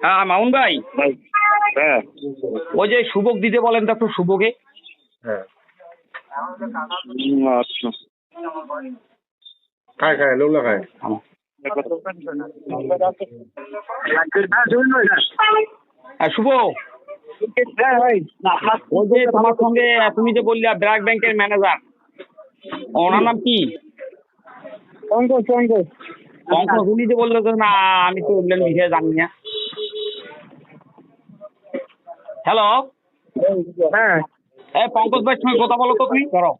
হ্যাঁ মামুন ভাই। ভাই হ্যাঁ। ওই যে শুভক দিতে বলেন তো একটু শুভকে হ্যাঁ। আচ্ছা। খায় খায় হ্যাঁ শুভ? হ্যাঁ ভাই। ওই যে তোমার সঙ্গে তুমি যে বললে ব্র্যাক ব্যাংকের ম্যানেজার ওনার নাম কি? পঙ্কজ পঙ্কজ। পঙ্কজ উনি যে বলল না আমি তো ওগুলোর বিষয়ে জানি না। হ্যালো হ্যাঁ। এই পঙ্কজ ভাই সঙ্গে কথা বলো তো তুমি। করো।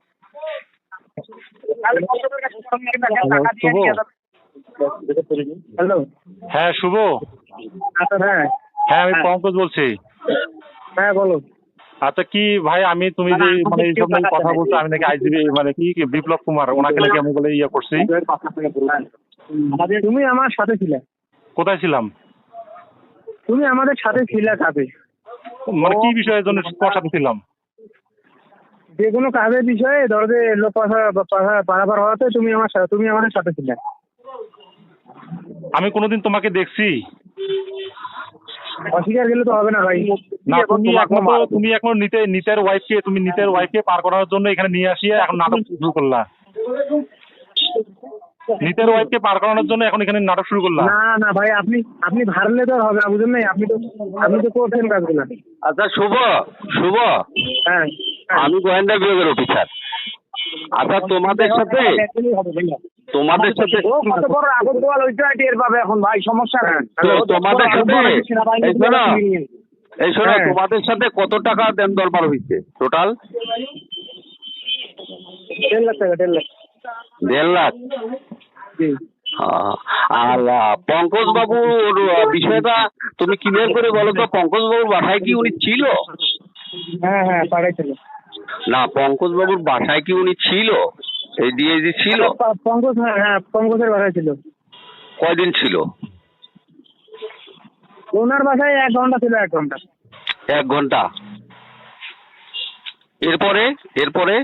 হ্যালো হ্যাঁ শুভ। আচ্ছা হ্যাঁ। হ্যাঁ আমি পঙ্কজ বলছি। হ্যাঁ বলো। আচ্ছা কি ভাই আমি তুমি যে মানে এইসব নিয়ে কথা বলছো আমি নাকি আইজিবি মানে কি কি বিপ্লব কুমার? ওনাকে নাকি আমি বলে ইয়ে করছি। তুমি আমার সাথে ছিলে। কোথায় ছিলাম? তুমি আমাদের সাথে ছিলে কাজে মানে কি বিষয়ের জন্য তোমার ছিলাম যে কোনো কাজের বিষয়ে ধরো যে লোক পারাপার হওয়াতে তুমি আমার সাথে তুমি আমাদের সাথে ছিলে। আমি কোনোদিন তোমাকে দেখছি। অস্বীকার গেলে তো হবে না ভাই। না তুমি একমাত্র তুমি এখন নিতে নিতের ওয়াইফকে তুমি নিতের ওয়াইফকে পার করানোর জন্য এখানে নিয়ে আসিয়ে এখন নাটক শুরু করলা। নিতের ওয়াইফকে পার করানোর জন্য এখন এখানে নাটক শুরু করলা না না ভাই আপনি আপনি ভারলে তো হবে না বুঝলেন নাই আপনি তো আপনি তো করছেন কাজগুলো। আচ্ছা শুভ শুভ। হ্যাঁ আমি গোয়েন্দা বিভাগের অফিসার আচ্ছা তোমাদের সাথে তোমাদের সাথে ওইটা টের পাবে এখন ভাই সমস্যা তোমাদের সাথে এই শোনো হ্যাঁ। তোমাদের সাথে কত টাকা দেন দরবার হয়েছে? টোটাল দেড় লাখ টাকা দেড় লাখ। দেড় লাখ। আর পঙ্কজ বাবুর বিষয়টা তুমি ক্লিয়ার করে বলো তো পঙ্কজ বাবুর বাসায় কি উনি ছিল? হ্যাঁ হ্যাঁ পাঠাইছিল না পঙ্কজ বাবুর বাসায় কি উনি ছিল? এই ডিএজি ছিল? পঙ্কজ হ্যাঁ হ্যাঁ পঙ্কজের বাসায় ছিল। কয়দিন ছিল? ওনার বাসায় এক ঘণ্টা ছিল এক ঘণ্টা। এক ঘণ্টা। এরপরে এরপরে?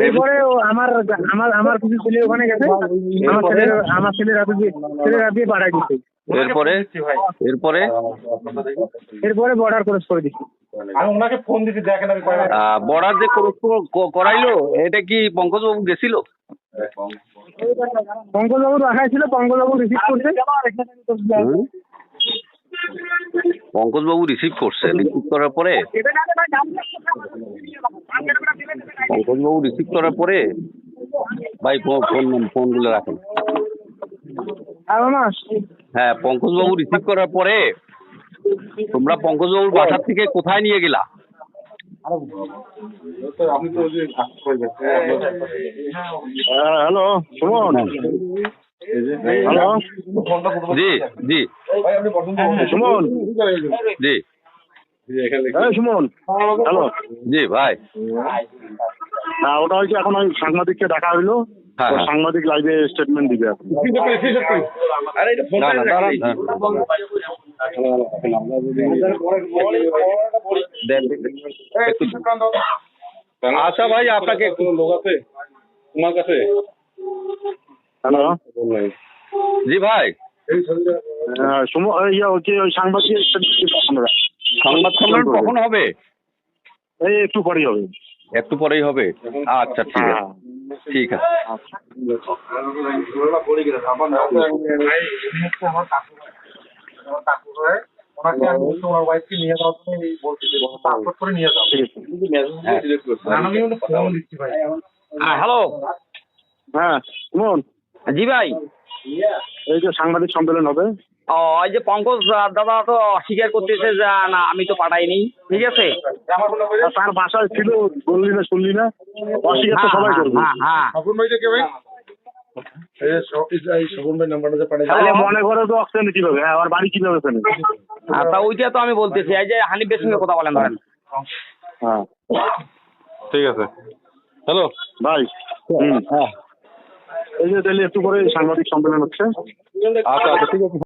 এরপরে আমার আমার আমার কিছু ছেলে ওখানে গেছে। আমার ছেলে আমার ছেলে রাতে দিয়ে ছেলে রাতে দিয়ে পাঠাই দিচ্ছে। এরপরে? এরপরে? এরপরে বর্ডার ক্রস করে দিচ্ছি। আমি ওনাকে ফোন দিতে দেখেন আমি বর্ডার যে করাইলো এটা কি পঙ্কজ বাবু গেছিল পঙ্কজ বাবুর বাসায় ছিল পঙ্কজ বাবু রিসিভ করছে পঙ্কজ বাবু রিসিভ করছে রিসিভ করার পরে পঙ্কজ বাবু রিসিভ করার পরে ভাই ফোন ফোনগুলো রাখেন। হ্যাঁ পঙ্কজ বাবু রিসিভ করার পরে তোমরা পঙ্কজ বাবুর বাসার থেকে কোথায় নিয়ে গেলা? হ্যালো সুমন। হ্যালো জি জি। সুমন। জি। সুমন। হ্যালো। জি ভাই। হ্যাঁ ওটা হচ্ছে এখন ওই সাংবাদিককে ডাকা হইল। হ্যাঁ, হ্যাঁ। সাংবাদিক লাইভে স্টেটমেন্ট দিবে এখন। আচ্ছা ভাই আপনাকে লোক আছে? তোমার কাছে? হ্যালো। জি ভাই। হ্যাঁ, সুমন ইয়ে হচ্ছে ওই সাংবাদিক সংবাদ সম্মেলন কখন হবে? এই একটু পরেই হবে। একটু পরেই হবে? আচ্ছা ঠিক আছে। হ্যাঁ ঠিক আছে। হ্যাঁ হ্যালো। হ্যাঁ সুমন জি ভাই। এই যে সাংবাদিক সম্মেলন হবে। ওই যে পঙ্কজ দাদা তো অস্বীকার করতেছে যে না আমি তো পাঠাইনি। ঠিক আছে? তার বাসায় ছিল বললি না শুনলি না? অস্বীকার তো হ্যাঁ, সবাই করবে। হ্যাঁ হ্যাঁ। ভাই কে ভাই? এই যে স- এই স্বপন ভাই নাম্বারটা যে পাঠিয়ে তাহলে মনে করে তো অক্সিজেন কীভাবে হ্যাঁ আর বাড়ি কীভাবে হ্যাঁ, তা ওইটা তো আমি বলতেছি। এই যে হানিফের সঙ্গে কথা বলেন ধরেন। হ্যাঁ। ঠিক আছে। হ্যালো? ভাই হুম। এই যে তাহলে একটু করে সাংবাদিক সম্মেলন হচ্ছে। আচ্ছা আচ্ছা ঠিক আছে।